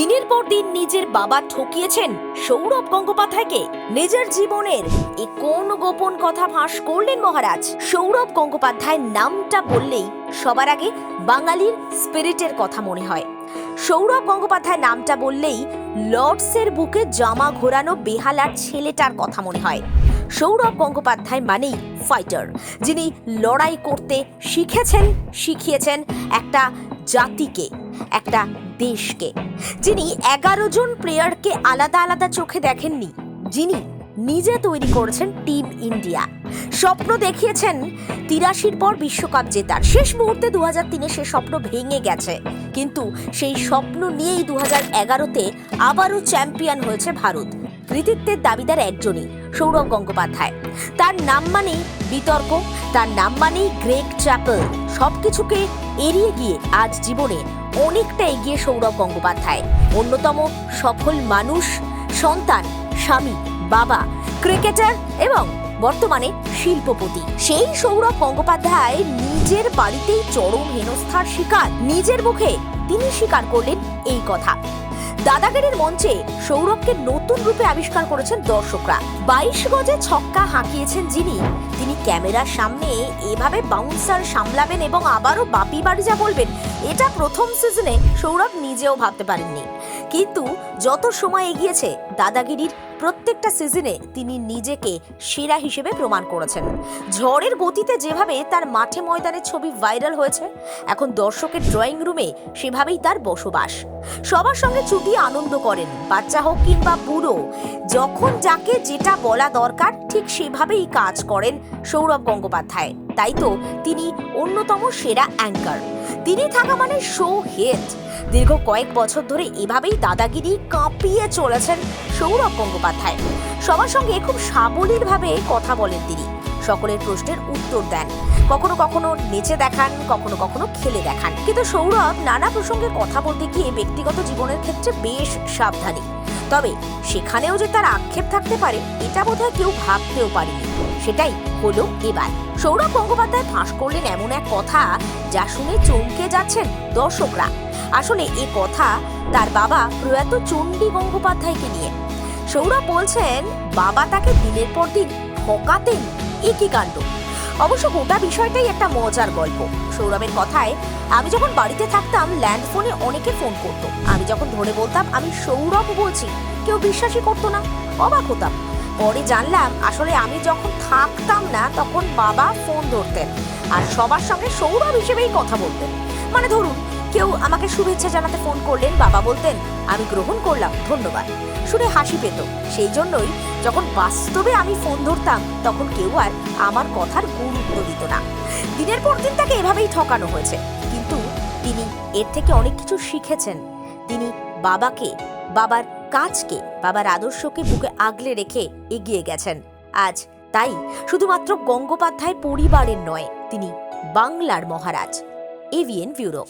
দিনের পর দিন নিজের বাবা ঠকিয়েছেন সৌরভ গঙ্গোপাধ্যায়কে। নিজের জীবনের এ কোন গোপন কথা ফাঁস করলেন মহারাজ? সৌরভ গঙ্গোপাধ্যায়ের নামটা বললেই সবার আগে বাঙালির স্পিরিটের কথা মনে হয়। সৌরভ গঙ্গোপাধ্যায় নামটা বললেই লর্ডসের বুকে জামা ঘোরানো বেহালার ছেলেটার কথা মনে হয়। সৌরভ গঙ্গোপাধ্যায় মানেই ফাইটার, যিনি লড়াই করতে শিখেছেন, শিখিয়েছেন একটা জাতিকে। একটা দেশকে, যিনি এগারো জন প্লেয়ারকে আলাদা আলাদা চোখে দেখেননি, যিনি নিজে তৈরি করেছেন টিম ইন্ডিয়া। স্বপ্ন দেখিয়েছেন তিরাশির পর বিশ্বকাপ জেতার। শেষ মুহূর্তে দু হাজার তিনে সে স্বপ্ন ভেঙে গেছে। কিন্তু সেই স্বপ্ন নিয়েই দু হাজার এগারোতে আবারও চ্যাম্পিয়ন হয়েছে ভারত। কৃতিত্বের দাবিদার একজনই, সৌরভ গঙ্গোপাধ্যায়। তার নাম মানেই বিতর্ক, তার নাম মানেই গ্রেগ চ্যাপেল। সবকিছুকে এড়িয়ে গিয়ে আজ জীবনে অনেকটা এগিয়ে সৌরভ গঙ্গোপাধ্যায়। অন্যতম সফল মানুষ, সন্তান, স্বামী, বাবা, ক্রিকেটার এবং বর্তমানে শিল্পপতি। সেই সৌরভ গঙ্গোপাধ্যায় নিজের বাড়িতেই চরম হেনস্থার শিকার। নিজের মুখে তিনি স্বীকার করলেন এই কথা। দাদাগিরির মঞ্চে সৌরভকে নতুন রূপে আবিষ্কার করেছেন দর্শকরা। বাইশ গজে ছক্কা হাঁকিয়েছেন যিনি। তিনি ক্যামেরার সামনে এভাবে বাউন্সার সামলাবেন এবং আবারও বাপি বাড়ি যা বলবেন, এটা প্রথম সিজনে সৌরভ নিজেও ভাবতে পারেননি। কিন্তু যত সময় এগিয়েছে, দাদাগিরির প্রত্যেকটা সিজনে তিনি নিজেকে সেরা হিসেবে প্রমাণ করেছেন। ঝড়ের গতিতে যেভাবে তার মাঠে ময়দানের ছবি ভাইরাল হয়েছে, এখন দর্শকের ড্রয়িং রুমে সেভাবেই তার বসবাস। সবার সঙ্গে ছুটি আনন্দ করেন, বাচ্চা হোক কিংবা বুড়ো, যখন যাকে যেটা বলা দরকার, ঠিক সেভাবেই কাজ করেন সৌরভ গঙ্গোপাধ্যায়। তাই তো তিনি অন্যতম সেরা অ্যাঙ্কার। তিনি থাকা মানে শো হেড দীর্ঘ কয়েক বছর ধরে এভাবেই দাদাগিরি কাঁপিয়ে চলেছেন সৌরভ গঙ্গোপাধ্যায়। সবার সঙ্গে খুব সাবলীলভাবে কথা বলেন তিনি। সকলের প্রশ্নের উত্তর দেন। কখনো কখনো নেচে দেখান, কখনো কখনো খেলে দেখান। কিন্তু সৌরভ নানা প্রসঙ্গে কথা বলতে গিয়ে ব্যক্তিগত জীবনের ক্ষেত্রে বেশ সাবধানী। তবে সেখানেও যে তার আক্ষেপ থাকতে পারে, এটা বোধহয় কেউ ভাবতেও পারেনি। সেটাই হলো এবার। সৌরভ গঙ্গোপাধ্যায় ফাঁস করলেন এমন এক কথা যা শুনে চমকে যাচ্ছেন দর্শকরা। আসলে এ কথা তার বাবা প্রয়াত চণ্ডী গঙ্গোপাধ্যায়কে নিয়ে। সৌরভ বলছেন, বাবা তাকে দিনের পর দিন ঠকাতেন। একই কাণ্ড? অবশ্য গোটা বিষয়টাই একটা মজার গল্প। সৌরভের কথায়, আমি যখন বাড়িতে থাকতাম ল্যান্ড ফোনে অনেকে ফোন করতো। আমি যখন ধরে বলতাম, আমি সৌরভ বলছি, কেউ বিশ্বাসই করতো না, অবাক হতাম। পরে জানলাম, আসলে আমি যখন থাকতাম না, তখন বাবা ফোন ধরতেন। আর সবার সঙ্গে সৌরভ হিসেবেই কথা বলতেন। মানে ধরুন কেউ আমাকে শুভেচ্ছা জানাতে ফোন করলেন, বাবা বলতেন, আমি গ্রহণ করলাম, ধন্যবাদ। শুনে হাসি পেত। সেই জন্যই যখন বাস্তবে আমি ফোন ধরতাম, তখন কেউ আর আমার কথার গুরুত্ব দিত না। দিনের পর দিন তাকে এভাবেই ঠকানো হয়েছে। কিন্তু তিনি এর থেকে অনেক কিছু শিখেছেন। তিনি বাবাকে, বাবার কাজকে, বাবার আদর্শকে বুকে আগলে রেখে এগিয়ে গেছেন। আজ তাই শুধুমাত্র গঙ্গোপাধ্যায় পরিবারের নয়, তিনি বাংলার মহারাজ। AVN bureau.